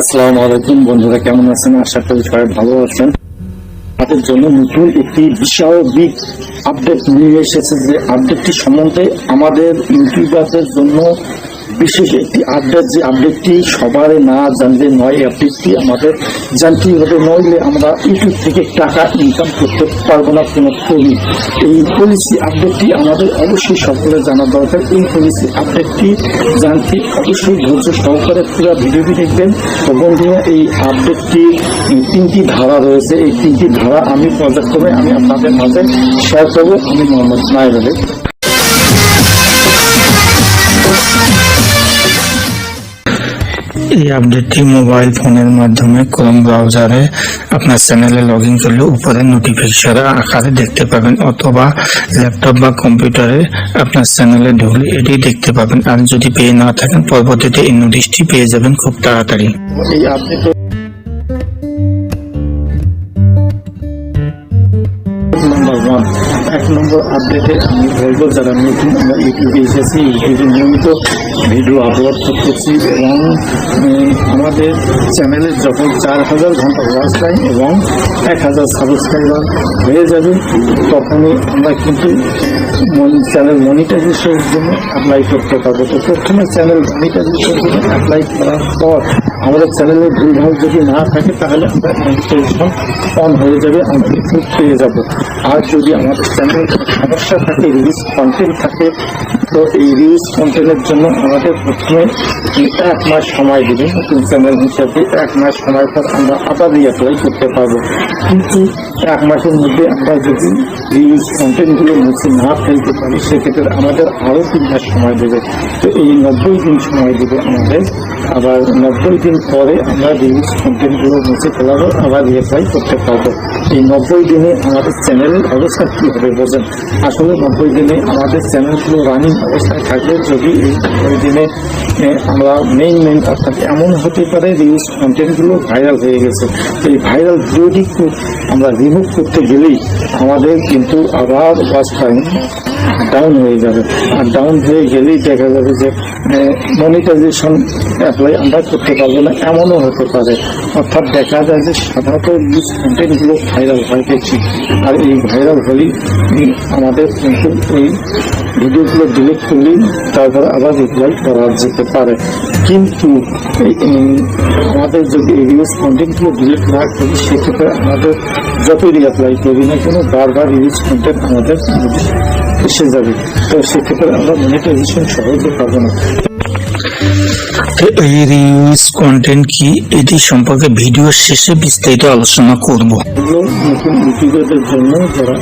আসসালামু আলাইকুম। বন্ধুরা, কেমন আছেন? আশা করি সবাই ভালো আছেন। তাদের জন্য নতুন একটি বিশাল বিগ আপডেট নিয়ে এসেছে। যে আপডেটটি সম্বন্ধে আমাদের ইউটিউবারদের জন্য বিশেষ একটি আপডেট যে আপডেটটি সবার না জানলে নয় আপডেটটি আমাদের জানতে হবে। নইলে আমরা ইউটিউব থেকে টাকা ইনকাম করতে পারব না কোনো করি এই পলিসি আপডেটটি আমাদের অবশ্যই সকলে জানা দরকার। এই পলিসি আপডেটটি জানতে অবশ্যই ধৈর্য সহকারে পুরো ভিডিওটি দেখবেন। তো বন্ধুরা, এই আপডেটটি তিনটি ধারা রয়েছে। এই তিনটি ধারা আমি পর্যায়ক্রমে আমি আপনাদের মাঝে শেয়ার করব। আমি মোহাম্মদ নাইর এই আপডেটটি মোবাইল ফোনের মাধ্যমে ক্রোম ব্রাউজারে আপনার চ্যানেলে লগ ইন করলে উপরে নোটিফিকেশন আকারে দেখতে পাবেন অথবা ল্যাপটপ বা কম্পিউটারে আপনার চ্যানেলে ঢুকলে এটি দেখতে পাবেন। আর যদি পেয়ে না থাকেন, পরবর্তীতে এই নোটিশটি পেয়ে যাবেন খুব তাড়াতাড়ি। এই আপডেট আপডেটে আমি বলব, যারা নতুন, আমরা ইউটিউবে এসেছি, ইউটিউবে নিয়মিত ভিডিও আপলোড করতেছি এবং আমাদের চ্যানেলে যখন চার হাজার ঘণ্টা ওয়াচ টাইম এবং এক হাজার সাবস্ক্রাইবার হয়ে যাবে, তখনই আমরা কিন্তু চ্যানেল মনিটাইজেশনের জন্য অ্যাপ্লাই করতে পারব। তো প্রথমে চ্যানেল মনিটাইজেশনের জন্য অ্যাপ্লাই করার পর আমাদের চ্যানেলে ভুলভাল যদি না থাকে, তাহলে আমরা অন হয়ে যাবে, আমরা পেয়ে যাব। আর যদি আমাদের চ্যানেলে সমস্যা থাকে রিলিজ কন্টেন্ট থাকে, তো এই রিলিজ কন্টেন্টের জন্য আমাদের প্রথমে এক মাস সময় দেবেন। নতুন চ্যানেল হিসাবে এক মাস সময় পর আমরা আবার রিঅ্যাপ্লাই করতে পারব। কিন্তু এক মাসের মধ্যে আমরা যদি রিলিজ কন্টেন্টগুলো মুছে না ফেলতে পারি, সেক্ষেত্রে আমাদের আরও তিন মাস সময় দেবে। তো এই নব্বই দিন সময় দেবে আমাদের। আবার নব্বই দিন পরে আমরা রিলিজ কন্টেন্টগুলো মুছে ফেলার আবার রিঅ্যাপ্লাই করতে পারব। এই নব্বই দিনে আমাদের চ্যানেলের অবস্থা কী হবে বোঝেন আসলে নব্বই দিনে আমাদের চ্যানেলগুলো রানিং অবস্থায় থাকলে যদি এই নব্বই দিনে আমরা মেইন মেইন অর্থাৎ এমন হতে পারে রিলিজ কন্টেন্টগুলো ভাইরাল হয়ে গেছে। এই ভাইরাল ভিডিওটি আমরা রিমুভ করতে গেলেই আমাদের কিন্তু আবার ওয়াচ টাইম ডাউন হয়ে যাবে। আর ডাউন হয়ে গেলেই দেখা যাবে যে মনিটাইজেশন অ্যাপ্লাই আমরা করতে পারব না, এমনও হতে পারে। অর্থাৎ দেখা যায় যে সাধারণত নিউজ কন্টেন্টগুলো ভাইরাল হয় বেশি। আর এই ভাইরাল হলেই আমাদের কিন্তু এই ভিডিওগুলো ডিলিট করলেই তারপর আবার রিপ্লাই করা যেতে পারে। কিন্তু আমাদের যদি নিউজ কন্টেন্টগুলো ডিলিট না করি, সেক্ষেত্রে আমাদের যতই রিঅ্যাপ্লাই করি না কেন, বারবার রিলিজ কন্টেন্ট আমাদের এসে যাবে। তো সেক্ষেত্রে আমরা মনে করি ভীষণ সহজে পাবো না। তো এই রিউজ কন্টেন্ট কি এটি সম্পর্কে ভিডিওর শেষে বিস্তারিত আলোচনা করব। নতুন ইউটিউবারদের জন্য যারা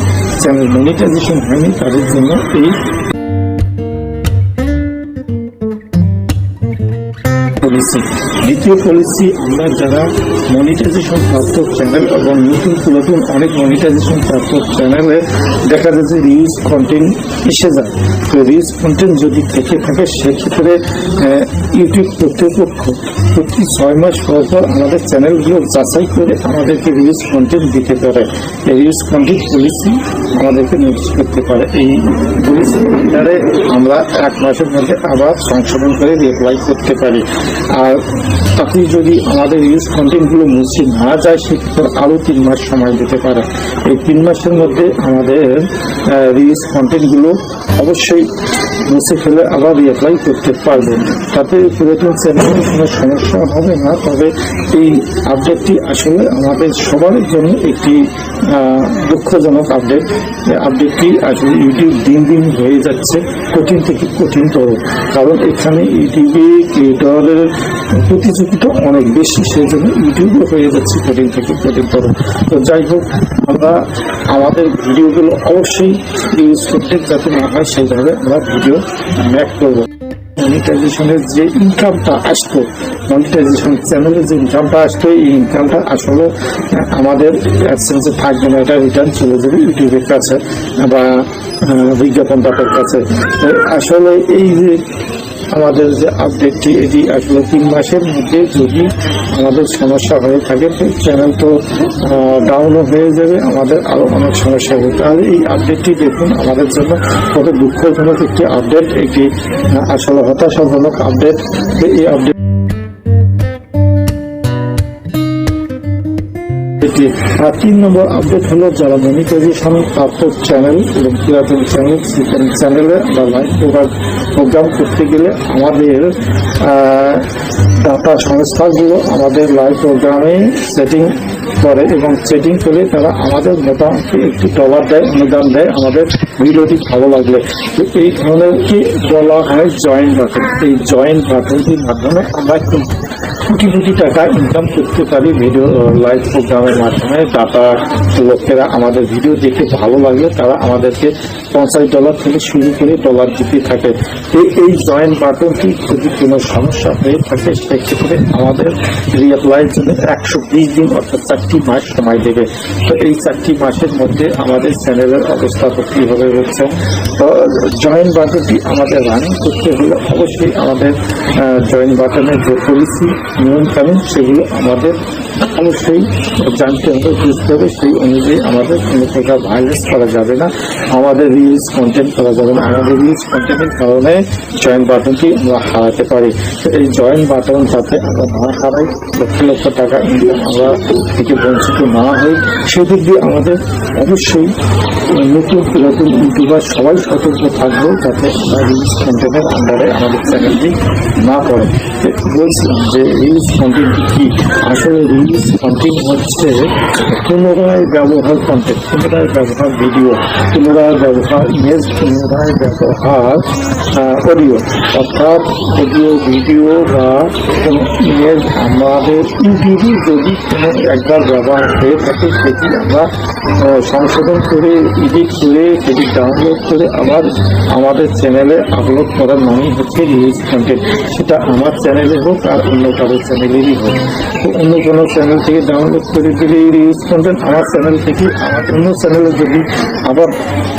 চ্যানেল মনিটাইজেশন হয়নি তাদের জন্য এই পলিসি। দ্বিতীয় পলিসি, আমরা যারা মনিটাইজেশন প্রাপ্ত চ্যানেল এবং নতুন পুরাতন অনেক মনিটাইজেশন প্রাপ্ত চ্যানেলে দেখা যায় যে রিউজ কন্টেন্ট এসে যায়। তো রিউজ কন্টেন্ট যদি থেকে থাকে, সেক্ষেত্রে ইউটিউব কর্তৃপক্ষ প্রতি ছয় মাস পর পর আমাদের চ্যানেলগুলো যাচাই করে আমাদেরকে রিউজ কন্টেন্ট দিতে পারে। রিউজ কন্টেন্ট পলিসি আমাদেরকে নোটিশ করতে পারে। এই আন্ডারে আমরা এক মাসের মধ্যে আবার সংশোধন করে রিপ্লাই করতে পারি। আর তাতে যদি আমাদের ইউজ কন্টেন্টগুলো মুছে না যায়, সেক্ষেত্রে আরও তিন মাস সময় দিতে পারে। এই তিন মাসের মধ্যে আমাদের রিউজ কন্টেন্টগুলো অবশ্যই মুছে ফেলে আবার রিঅ্যাপ্লাই করতে পারবেন। তাতে পুরাতন চ্যানেলের কোনো সমস্যা হবে না, তবে এই আপডেটটি আসলে আমাদের সবার জন্য একটি দুঃখজনক আপডেট আপডেটটি আসলে ইউটিউব দিন দিন হয়ে যাচ্ছে, কঠিন থেকে কঠিনতর। কারণ এখানে ইউটিউবে ক্রিয়েটরের প্রতিযোগিতা অনেক বেশি সেই জন্য ইউটিউবে হয়ে যাচ্ছে কঠিন থেকে কঠিনতর। তো যাই হোক, আমরা আমাদের ভিডিওগুলো অবশ্যই ইউজ করতে যাতে না হয় সেইভাবে আমরা ভিডিও ম্যাক করব। মনিটাইজেশনের যে ইনকামটা আসতো মনিটাইজেশন চ্যানেলের যে ইনকামটা আসতো, এই ইনকামটা আসলে আমাদের অ্যাডসেন্সে থাকবে না, এটা রিটার্ন চলে যাবে ইউটিউবের কাছে বা বিজ্ঞাপনদাতার কাছে। আসলে এই যে আমাদের যে আপডেটটি এটি আসলে তিন মাসের মধ্যে যদি আমাদের সমস্যা হয়ে থাকে চ্যানেল তো ডাউনও হয়ে যাবে, আমাদের আরও অনেক সমস্যা হবে। তাহলে এই আপডেটটি দেখুন, আমাদের জন্য কত দুঃখজনক একটি আপডেট একটি আসলে হতাশাজনক আপডেট এই আপডেট এটি আর তিন নম্বর আপডেট হলো যারা মনিটাইজেশন প্রাপ্ত চ্যানেল এবং পুরাতন চ্যানেল সেখানে চ্যানেলে বা লাইভ প্রোগ্রাম প্রোগ্রাম করতে গেলে আমাদের ডাটা সংস্থাগুলো আমাদের লাইভ প্রোগ্রামে সেটিং করে এবং সেটিং করে তারা আমাদের মোটামুটি একটি ডলার দেয়, অনুদান দেয় আমাদের ভিডিওটি ভালো লাগলে। তো এই ধরনের কি বলা হয় জয়েন্ট বাটন এই জয়েন্ট বাটনটির মাধ্যমে আমরা একটু কোটি কোটি টাকা ইনকাম করতে পারি ভিডিও লাইভ প্রোগ্রামের মাধ্যমে। ডাটা লোকেরা আমাদের ভিডিও দেখে ভালো লাগলে তারা আমাদেরকে পঞ্চাশ ডলার থেকে শুরু করে ডলার দিতে থাকে। এই জয়েন্ট বাটনটি যদি কোনো সমস্যা হয়ে থাকে, সেক্ষেত্রে আমাদের রিঅ্যাপ্লাইয়ের জন্য একশো বিশ দিন, অর্থাৎ চারটি মাস সময় দেবে। তো এই চারটি মাসের মধ্যে আমাদের চ্যানেলের অবস্থা তো কীভাবে হচ্ছে? তো জয়েন্ট বাটনটি আমাদের রানিং করতে হলে অবশ্যই আমাদের জয়েন্ট বাটনের যে পলিসি নিয়ম কানুন সেগুলো আমাদের অবশ্যই জানতে হবে, বুঝতে হবে, সেই অনুযায়ী আমাদের কোনো প্রকার ভাইলেন্স করা যাবে না। আমাদের রিলস কন্টেন্ট করা যাবে না। আমাদের রিলস কন্টেন্টের কারণে জয়েন্ট বাটনটি আমরা হারাতে পারি। এই জয়েন্ট বাটন যাতে আমরা না হারাই, লক্ষ লক্ষ টাকা আমরা থেকে বঞ্চিত না হই, সেদিক দিয়ে আমাদের অবশ্যই নতুন পুরাতন ইউটিউবার সবাই সতর্ক থাকব যাতে আমরা রিলস কন্টেন্টের আন্ডারে আমাদের চ্যানেলটি না তো বলছিলাম যে রিলস কন্টেন্ট কি? আসলে রিলস কন্টেন্ট হচ্ছে পুনরায় ব্যবহার কন্টেন্ট পুনরায় ব্যবহার ভিডিও পুনরায় ব্যবহার ইমেজ পুনরায় ব্যবহার অডিও অর্থাৎ অডিও ভিডিও বা ইমেজ আমাদের ইউটিউবে যদি কোনো একবার ব্যবহার হয়ে থাকে, সেটি আমরা সংশোধন করে এডিট করে, সেটি ডাউনলোড করে আবার আমাদের চ্যানেলে আপলোড করার নামই হচ্ছে রিলিজ কন্টেন্ট সেটা আমার চ্যানেলে হোক আর অন্য কারও চ্যানেলেরই হোক। অন্য কোনো চ্যানেল থেকে ডাউনলোড করে দিলে এই রিলিজ কন্টেন্ট আমার চ্যানেল থেকে আমার অন্য চ্যানেলে যদি আবার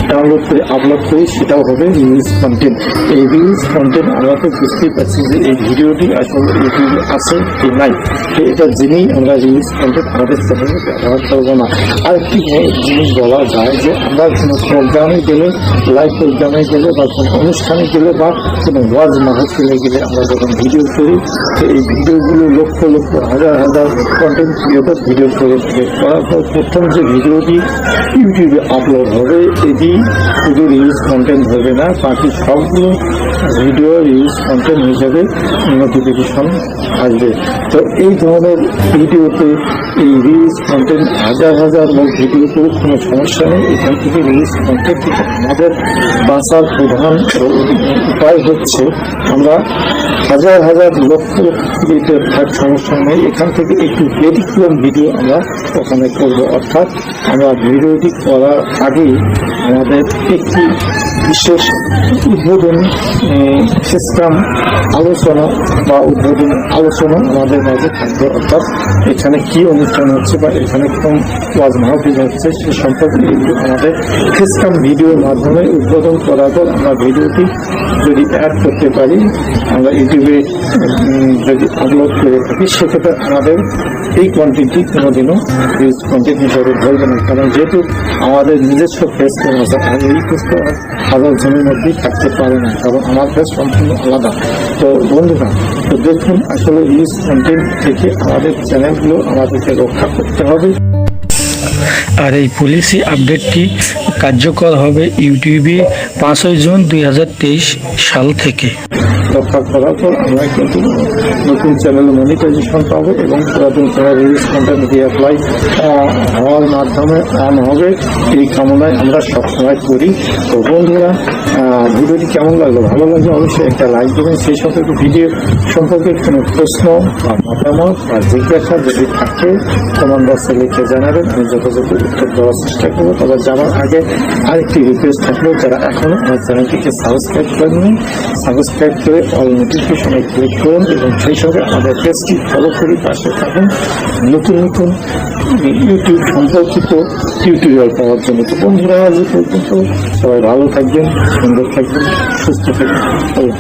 ডাউনলোড করে আপলোড করি, সেটাও হবে রিলিজ কন্টেন্ট এই রিলিজ কন্টেন্ট আমরা তো বুঝতেই পারছি যে এই ভিডিওটি আসলে ইউটিউবে আছে কি নাই। তো এটা জেনেই আমরা রিলিজ কন্টেন্ট আমাদের চ্যানেলে ব্যবহার করব না। আরেকটি বড় জিনিস বলা যায় যে আমরা কোনো প্রোগ্রামে গেলে লাইভ প্রোগ্রামে গেলে বা কোনো অনুষ্ঠানে গেলে বা কোনো ওয়াজ মাহফিলে গেলে আমরা যখন ভিডিও করি, তো এই ভিডিওগুলো লক্ষ লক্ষ, হাজার হাজার কন্টেন্ট ক্রিয়েটর ভিডিও করে থাকে করার পর প্রথম যে ভিডিওটি ইউটিউবে আপলোড হবে, এটি শুধু রিলস কন্টেন্ট হবে না, বাকি সবগুলো ভিডিও রিলস কন্টেন্ট হিসেবে নোটিফিকেশন আসবে। তো এই ধরনের ভিডিওতে এই রিলস কন্টেন্ট হাজার হাজার বা ভিডিওতে কোনো সমস্যা নেই। এখান থেকে রিলস কন্টেন্ট আমাদের বাঁচার প্রধান উপায় হচ্ছে আমরা হাজার হাজার লক্ষ ক্রিয়েটের সমস্যা নেই। এখান থেকে একটু ব্যতিক্রম ভিডিও আমরা প্রথমে করব। অর্থাৎ আমরা ভিডিওটি করার আগেই আমাদের একটি বিশেষ উদ্বোধন সিস্টেম আলোচনা বা উদ্বোধন আলোচনা আমাদের মাঝে থাকবে। অর্থাৎ এখানে কি অনুষ্ঠান হচ্ছে বা এখানে কোন ওয়াজ মাহফিল হচ্ছে সে সম্পর্কে এগুলো আমাদের সিস্টেম ভিডিওর মাধ্যমে উদ্বোধন করার পর আমরা ভিডিওটি যদি অ্যাড করতে পারি, আমরা ইউটিউবে যদি আপলোড করে থাকি, সেক্ষেত্রে আমাদের এই কন্টেন্টটি কোনোদিনও রিলস কন্টেন্ট হিসেবে ধরবে না। কারণ যেহেতু আমাদের নিজস্ব ফেস আছে, আর এই ফেসটা হাজার শ্রেণির মধ্যে থাকতে পারে না, কারণ আমার ফেস সম্পূর্ণ আলাদা। তো বন্ধুরা, তো দেখুন, আসলে রিলস কন্টেন্ট থেকে আমাদের চ্যানেলগুলো আমাদেরকে রক্ষা করতে হবে। আর এই পলিসি আপডেটটি কার্যকর হবে ইউটিউবে পাঁচই জুন দুই হাজার তেইশ সাল থেকে। রক্ষা করার পর আমরা কিন্তু নতুন চ্যানেল মনিটাইজেশন পাবো এবং পুরাতন চ্যানেল রিলিজ কন্টেন্ট রিঅ্যাপ্লাই হওয়ার মাধ্যমে অন হবে। এই কামনায় আমরা সবসময় করি। তো বন্ধুরা ভিডিওটি কেমন লাগল? ভালো লাগলে অবশ্যই একটা লাইক দেবেন। সেই সম্পর্কে ভিডিও সম্পর্কে কোনো প্রশ্ন বা মতামত বা জিজ্ঞাসা যদি থাকে কমেন্ট বক্সে লিখে জানাবেন। আমি যথাযথ উত্তর দেওয়ার চেষ্টা করব। তবে যাওয়ার আগে আরেকটি রিকোয়েস্ট থাকল। যারা এখনও আমার চ্যানেলটিকে সাবস্ক্রাইব করেননি সাবস্ক্রাইব করে ক্লিক করুন এবং সেই সঙ্গে আমাদের পেজটি ফলো করে পাশে থাকুন। নতুন নতুন ইউটিউব সম্পর্কিত টিউটোরিয়াল পাওয়ার জন্য তো বন্ধুরা, আজ পর্যন্ত সবাই ভালো থাকবেন, সুন্দর থাকবেন, সুস্থ থাকবেন।